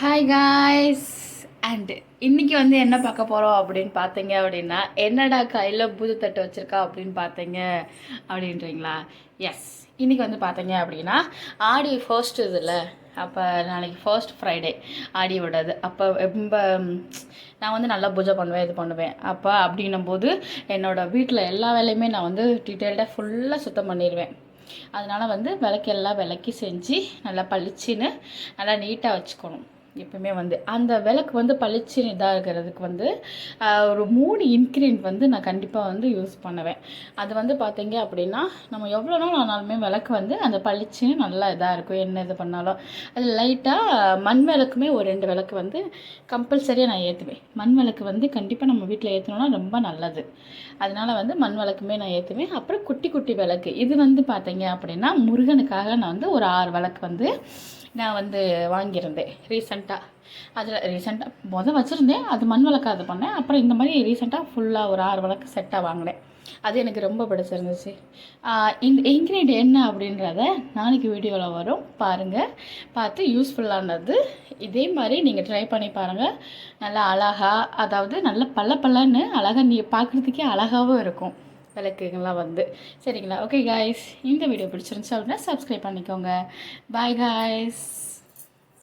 Hi guys and இன்றைக்கி வந்து என்ன பார்க்க போகிறோம் அப்படின்னு பார்த்தீங்க அப்படின்னா என்னடா கையில் பூஜை தட்டு வச்சுருக்கா அப்படின்னு பார்த்தீங்க அப்படின்றீங்களா? எஸ் இன்றைக்கி வந்து பார்த்தீங்க அப்படின்னா ஆடி ஃபர்ஸ்ட் இதில் அப்போ நாளைக்கு ஃபர்ஸ்ட் ஃப்ரைடே ஆடி விடாது. அப்போ ரொம்ப நான் வந்து நல்லா பூஜை பண்ணுவேன் இது பண்ணுவேன். அப்போ அப்படின்னும் போது என்னோடய வீட்டில் எல்லா வேலையுமே நான் வந்து டீட்டெயில்டாக ஃபுல்லாக சுத்தம் பண்ணிடுவேன் அதனால் வந்து விளக்கெல்லாம் விளக்கி செஞ்சு நல்லா பளிச்சுன்னு நல்லா நீட்டாக வச்சுக்கணும். எப்பவுமே வந்து. அந்த விளக்கு வந்து பளிச்சுன்னு இதாக இருக்கிறதுக்கு வந்து ஒரு மூணு இன்க்ரீடியன்ட் வந்து நான் கண்டிப்பாக வந்து யூஸ் பண்ணுவேன். அது வந்து பார்த்தீங்க அப்படின்னா நம்ம எவ்வளோ நாள் ஆனாலுமே விளக்கு வந்து அந்த பளிச்சுன்னு நல்லா இதாக இருக்கும். என்ன இது பண்ணாலும். அது லைட்டாக மண் விளக்குமே ஒரு ரெண்டு விளக்கு வந்து கம்பல்சரியாக நான் ஏற்றுவேன் மண் விளக்கு வந்து கண்டிப்பாக நம்ம வீட்டில் ஏற்றணும்னா ரொம்ப நல்லது. அதனால வந்து மண் விளக்குமே நான் ஏற்றுவேன் அப்புறம் குட்டி குட்டி விளக்கு. இது வந்து பார்த்தீங்க அப்படின்னா முருகனுக்காக நான் வந்து ஒரு ஆறு விளக்கு வந்து நான் வந்து வாங்கியிருந்தேன். ரீசெண்டாக அதில் ரீசெண்டாக மொதல் வச்சுருந்தேன் அது மண் விளக்கு அது பண்ணேன். அப்புறம் இந்த மாதிரி ரீசெண்டாக ஃபுல்லாக ஒரு ஆறு விளக்கு செட்டாக வாங்கினேன். அது எனக்கு ரொம்ப பிடிச்சிருந்துச்சு. இந்த இன்க்ரீடியன்ட் என்ன அப்படின்றத நாளைக்கு வீடியோவில் வரும். பாருங்கள் பார்த்து யூஸ்ஃபுல்லானது இதே மாதிரி நீங்கள் ட்ரை பண்ணி பாருங்கள் நல்லா அழகாக அதாவது நல்ல பல்ல பல்லன்னு அழகாக நீ பார்க்குறதுக்கே அழகாகவும் இருக்கும். விளக்குகள்லாம் வந்து. சரிங்களா? ஓகே காய்ஸ் இந்த வீடியோ பிடிச்சிருந்துச்சு அப்படின்னா சப்ஸ்கிரைப் பண்ணிக்கோங்க. Bye guys